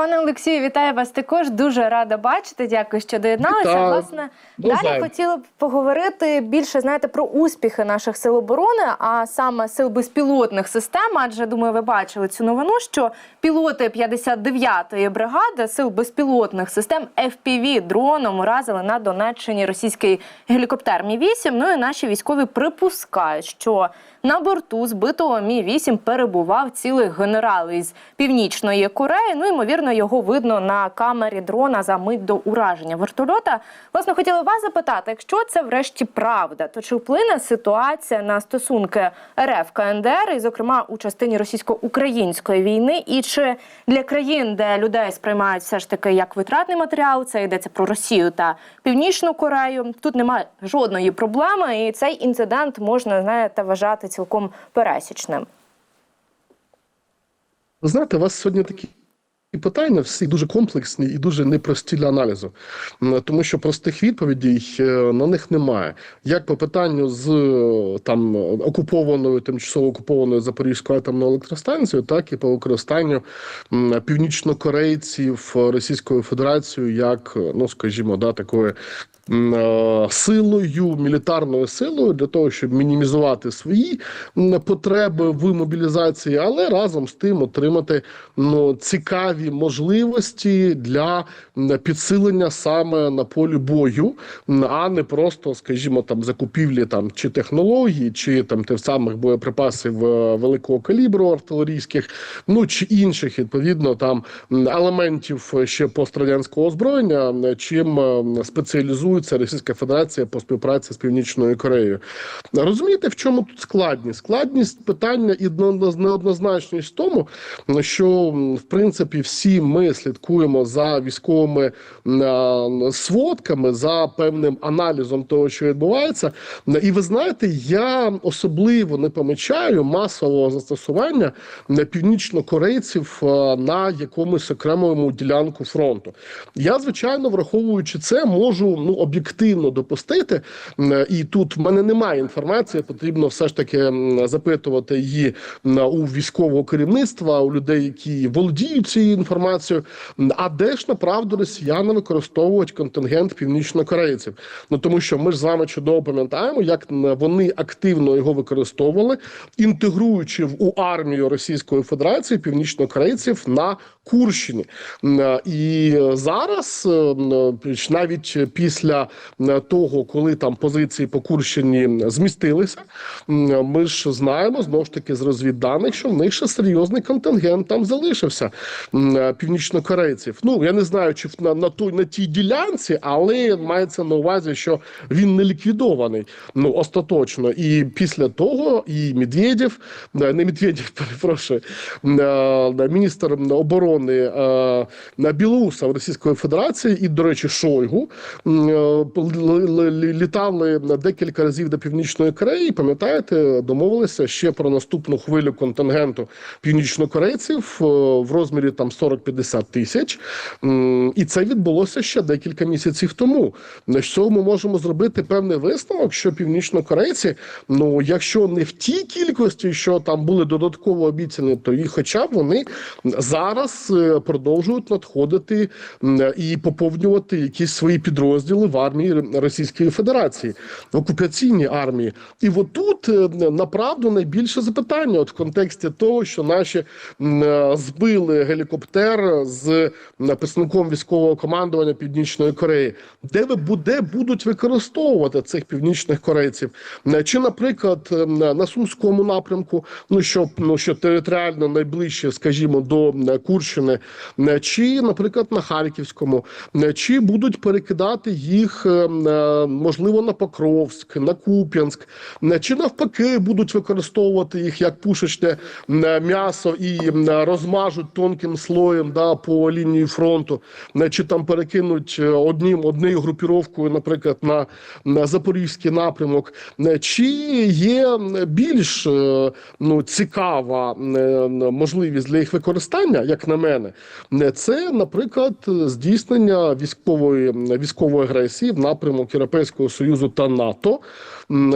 Пане Олексію, вітаю вас також. Дуже рада бачити. Дякую, що доєдналися. Вітаю. Власне, Бажаю. далі хотіла б поговорити більше знаєте про успіхи наших сил оборони, а саме сил безпілотних систем. Адже думаю, ви бачили цю новину, що пілоти 59-ї бригади сил безпілотних систем FPV дроном уразили на Донеччині російський гелікоптер Мі 8 Ну і наші військові припускають, що на борту збитого Мі 8 перебував цілий генерал із північної Кореї. Ну ймовірно, його видно на камері дрона за мить до ураження вертольота. Власне, хотіла вас запитати, якщо це врешті правда, то чи вплине ситуація на стосунки РФ КНДР, і, зокрема, у частині російсько-української війни, і чи для країн, де людей сприймають все ж таки як витратний матеріал, це йдеться про Росію та Північну Корею. Тут немає жодної проблеми, і цей інцидент можна знаєте вважати цілком пересічним. Знаєте, у вас сьогодні такі питання всі дуже комплексні і дуже непрості для аналізу, тому що простих відповідей е, на них немає. Як по питанню з е, там окупованою, тимчасово окупованою Запорізькою атомною електростанцією, так і по використанню північнокорейців Російською Федерацією як, е, ну скажімо, да, е, силою, мілітарною силою для того, щоб мінімізувати свої потреби в мобілізації, але разом з тим отримати ну цікаві можливості для підсилення саме на полі бою, а не просто, скажімо, там закупівлі там чи технологій, чи там тих самих боєприпасів е, великого калібру артилерійських, ну чи інших відповідно там елементів ще пострадянського озброєння, чим е, спеціалізується Російська Федерація по співпраці з Північною Кореєю. Розумієте, в чому тут складність? Складність питання і неоднозначність в тому, що в принципі всі ми слідкуємо за військовими сводками, за певним аналізом того, що відбувається. І ви знаєте, я особливо не помічаю масового застосування північнокорейців на якомусь окремому ділянку фронту. Я звичайно, враховуючи це, можу ну об'єктивно допустити. І тут в мене немає інформації. Потрібно все ж таки запитувати її у військового керівництва, у людей, які володіють цією інформацією. А де ж направду росіяни використовують контингент північнокорейців? Ну тому що ми ж з вами чудово пам'ятаємо, як вони активно його використовували, інтегруючи в у армію Російської Федерації північнокорейців на Курщині. І зараз, навіть після е, того, коли там позиції по Курщині змістилися, ми ж знаємо знову ж таки з розвідданих, що в них ще серйозний контингент там залишився північнокорейців. Ну я не знаю, чи на, на той на тій ділянці, але мається на увазі, що він не ліквідований. Ну остаточно. І після того і Медведєв, е, не Медведєв, перепрошую, е, міністр оборони е, Білоуса Російської Федерації, і, до речі, Шойгу літали декілька разів до Північної Кореї. Пам'ятаєте, домовилися ще про наступну хвилю контингенту північнокорейців е, в розмірі там 40-50 тисяч. І це відбулося ще декілька місяців тому. На що ми можемо зробити певний висновок, що північнокорейці, ну якщо не в тій кількості, що там були додатково обіцяні, то і хоча б вони зараз е, продовжують надходити і поповнювати якісь свої підрозділи в армії Російської Федерації, окупаційній армії. І отут е, направду найбільше запитання, от в контексті того, що наші е, збили гелікоптер з представником військового командування Північної Кореї, де ви буде будуть використовувати цих північних корейців, Е, чи, наприклад, на Сумському напрямку, ну що ну що територіально найближче, скажімо, до Курщини, чи, наприклад, на Харківському, чи будуть перекидати їх е, е, можливо на Покровськ, на Куп'янськ, е, чи навпаки будуть використовувати їх як пушечне м'ясо і розмажуть тонким слоєм да, по лінії фронту, чи там перекинуть одним однією групіровкою, наприклад, на, на Запорізький напрямок, чи є більш ну, цікава можливість для їх використання, як на мене, це, наприклад, здійснення військової військової агресії в напрямок Європейського Союзу та НАТО,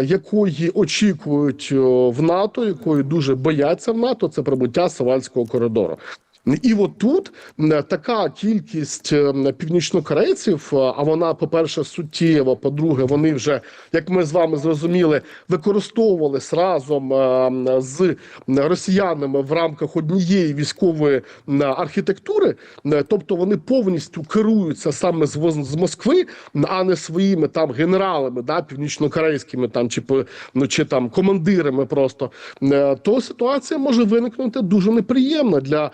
якої очікують в НАТО, якої дуже бояться в НАТО, це прибуття Савальського коридору. І от тут така кількість північнокорейців, а а вона, по-перше, суттєва, по-друге, вони вже, як ми з вами зрозуміли, використовувались разом е, з росіянами в рамках однієї військової архітектури, Е, тобто вони повністю керуються саме з, Москви, а не своїми там генералами, да, північнокорейськими там чи ну, чи там командирами просто, Е, то ситуація може виникнути дуже неприємна для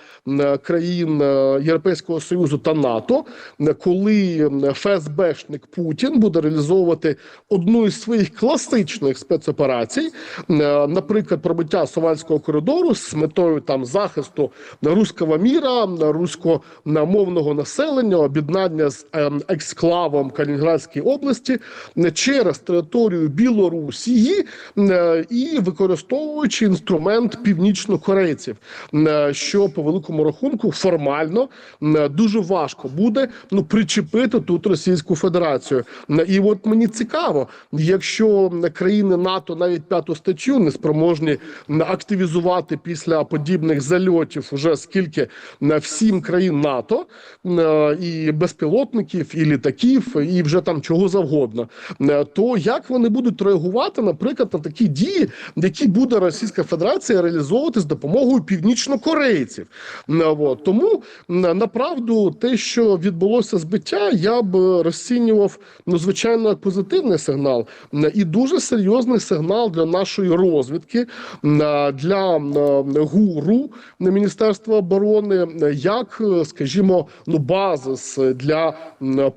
країн е, Європейського Союзу та НАТО, е, коли ФСБшник Путін буде реалізовувати одну із своїх класичних спецоперацій, е, наприклад, пробиття Сувальського коридору з метою там захисту руського міра, руськомовного населення, об'єднання з ексклавом Калінінградської області е, через територію Білорусії е, і використовуючи інструмент північнокорейців, е, що по великому рахунку формально дуже важко буде ну причепити тут Російську Федерацію. І от мені цікаво, якщо країни НАТО навіть п'яту статтю не спроможні активізувати після подібних зальотів, уже скільки на всім країн НАТО і безпілотників, і літаків, і вже там чого завгодно, то як вони будуть реагувати, наприклад, на такі дії, які буде Російська Федерація реалізовувати з допомогою північнокорейців? Е, От. Тому направду те, що відбулося збиття, я б розцінював ну звичайно як позитивний сигнал і дуже серйозний сигнал для нашої розвідки, м, для гуру Міністерства оборони, як, е, скажімо, ну базис для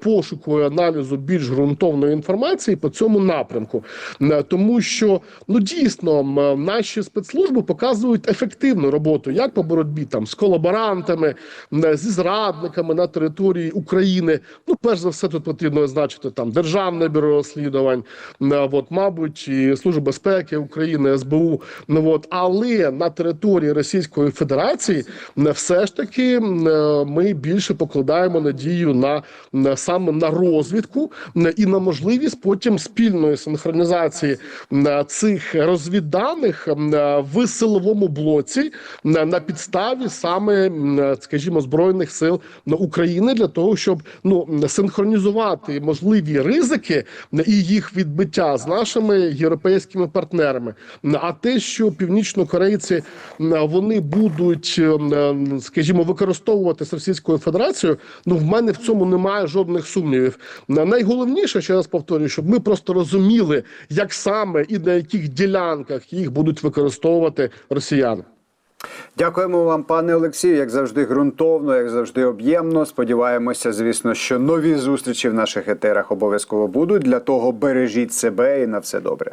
пошуку і аналізу більш ґрунтовної інформації по цьому напрямку, тому що ну дійсно наші спецслужби показують ефективну роботу як по боротьбі там з колаборантами, зі зрадниками на території України. Ну, перш за все, тут потрібно означити там державне бюро розслідувань, м, от, мабуть, і Служба безпеки України, СБУ. Ну от, але на території Російської Федерації м, все ж таки е, ми більше покладаємо надію на, саме на розвідку і на можливість потім спільної синхронізації цих розвідданих е, в силовому блоці на підставі саме, м, скажімо, збройних сил України для того, щоб ну синхронізувати можливі ризики і їх відбиття з нашими європейськими партнерами. А те, що північнокорейці вони будуть, скажімо, використовувати з Російською Федерацією, ну в мене в цьому немає жодних сумнівів. На- Найголовніше, ще раз повторюю, щоб ми просто розуміли, як саме і на яких ділянках їх будуть використовувати росіяни. Дякуємо вам, пане Олексію. Як завжди, ґрунтовно, як завжди, об'ємно. Сподіваємося, звісно, що нові зустрічі в наших етерах обов'язково будуть. Для того бережіть себе і на все добре.